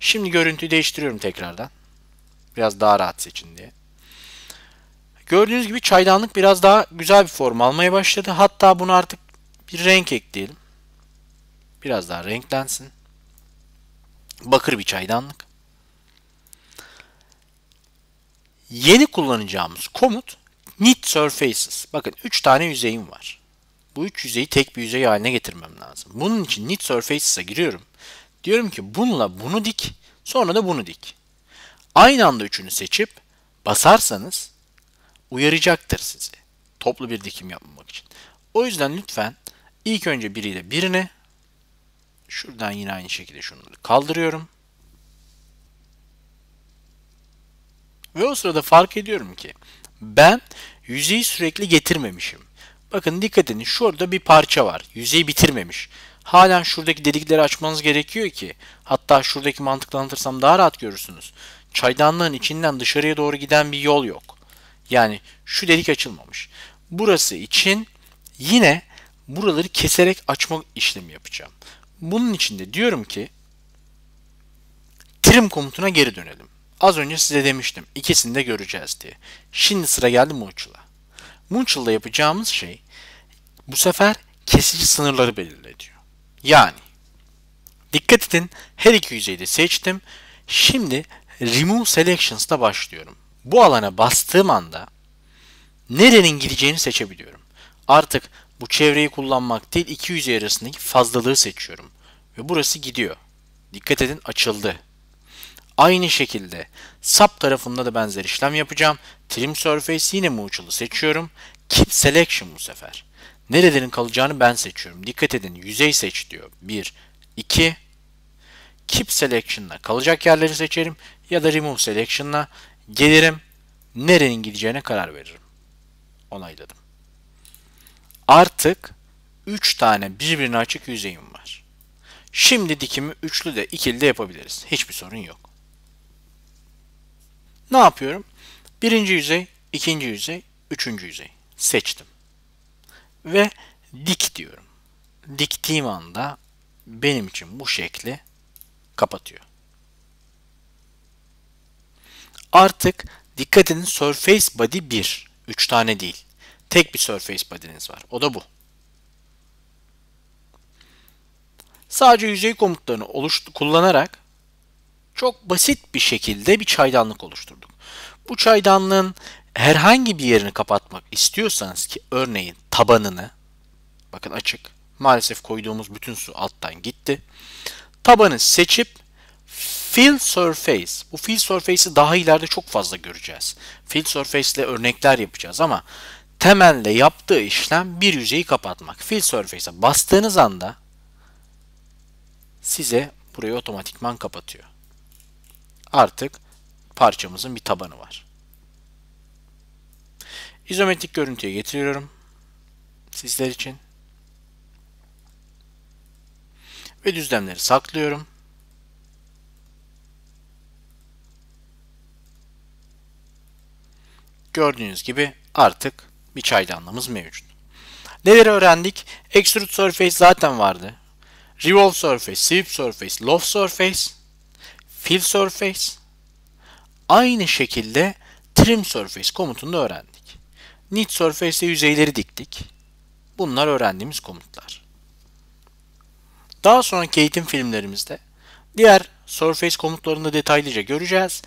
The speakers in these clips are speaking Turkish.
Şimdi görüntüyü değiştiriyorum tekrardan. Biraz daha rahat seçin diye. Gördüğünüz gibi çaydanlık biraz daha güzel bir form almaya başladı. Hatta bunu artık bir renk ekleyelim. Biraz daha renklensin. Bakır bir çaydanlık. Yeni kullanacağımız komut Knit Surfaces. Bakın 3 tane yüzeyim var. Bu 3 yüzeyi tek bir yüzey haline getirmem lazım. Bunun için Knit Surfaces'a giriyorum. Diyorum ki bununla bunu dik, sonra da bunu dik. Aynı anda üçünü seçip basarsanız uyaracaktır sizi. Toplu bir dikim yapmamak için. O yüzden lütfen ilk önce biriyle birine şuradan yine aynı şekilde şunları kaldırıyorum. Ve o sırada fark ediyorum ki ben yüzeyi sürekli getirmemişim. Bakın dikkat edin şurada bir parça var. Yüzeyi bitirmemiş. Halen şuradaki delikleri açmanız gerekiyor ki hatta şuradaki mantıkla anlatırsam daha rahat görürsünüz. Çaydanlığın içinden dışarıya doğru giden bir yol yok. Yani şu delik açılmamış. Burası için yine buraları keserek açma işlemi yapacağım. Bunun için de diyorum ki trim komutuna geri dönelim. Az önce size demiştim ikisini de göreceğiz diye. Şimdi sıra geldi Moonchill'a. Moonchill'da yapacağımız şey bu sefer kesici sınırları belirlediyor. Yani dikkat edin her iki yüzeyi de seçtim. Şimdi Remove Selections'ta başlıyorum. Bu alana bastığım anda nerenin gideceğini seçebiliyorum. Artık bu çevreyi kullanmak değil iki yüzey arasındaki fazlalığı seçiyorum. Ve burası gidiyor. Dikkat edin açıldı. Aynı şekilde sub tarafında da benzer işlem yapacağım. Trim Surface yine Mutual'ı seçiyorum. Keep Selection bu sefer. Nerelerin kalacağını ben seçiyorum. Dikkat edin yüzey seç diyor. 1, 2. Keep Selection'la kalacak yerleri seçerim. Ya da Remove Selection'la gelirim. Nerenin gideceğine karar veririm. Onayladım. Artık 3 tane birbirine açık yüzeyim var. Şimdi dikimi üçlü de ikili de yapabiliriz. Hiçbir sorun yok. Ne yapıyorum? Birinci yüzey, ikinci yüzey, üçüncü yüzey. Seçtim. Ve dik diyorum. Diktiğim anda benim için bu şekli kapatıyor. Artık dikkat edin Surface Body 1. 3 tane değil. Tek bir Surface Body'niz var. O da bu. Sadece yüzey komutlarını kullanarak çok basit bir şekilde bir çaydanlık oluşturduk. Bu çaydanlığın herhangi bir yerini kapatmak istiyorsanız ki örneğin tabanını bakın açık maalesef koyduğumuz bütün su alttan gitti. Tabanı seçip Fill Surface. Bu Fill Surface'i daha ileride çok fazla göreceğiz. Fill Surface ile örnekler yapacağız ama temelde yaptığı işlem bir yüzeyi kapatmak. Fill Surface'e bastığınız anda size burayı otomatikman kapatıyor. Artık parçamızın bir tabanı var. İzometrik görüntüye getiriyorum. Sizler için. Ve düzlemleri saklıyorum. Gördüğünüz gibi artık bir çaydanlığımız mevcut. Neleri öğrendik? Extrude Surface zaten vardı. Revolve Surface, Sweep Surface, Loft Surface, Fill Surface. Aynı şekilde Trim Surface komutunu da öğrendik. Knit Surface'de yüzeyleri diktik. Bunlar öğrendiğimiz komutlar. Daha sonraki eğitim filmlerimizde diğer Surface komutlarını detaylıca göreceğiz.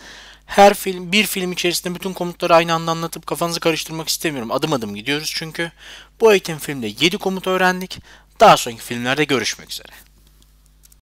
Her film, bir film içerisinde bütün komutları aynı anda anlatıp kafanızı karıştırmak istemiyorum. Adım adım gidiyoruz çünkü. Bu eğitim filmde 7 komut öğrendik. Daha sonraki filmlerde görüşmek üzere.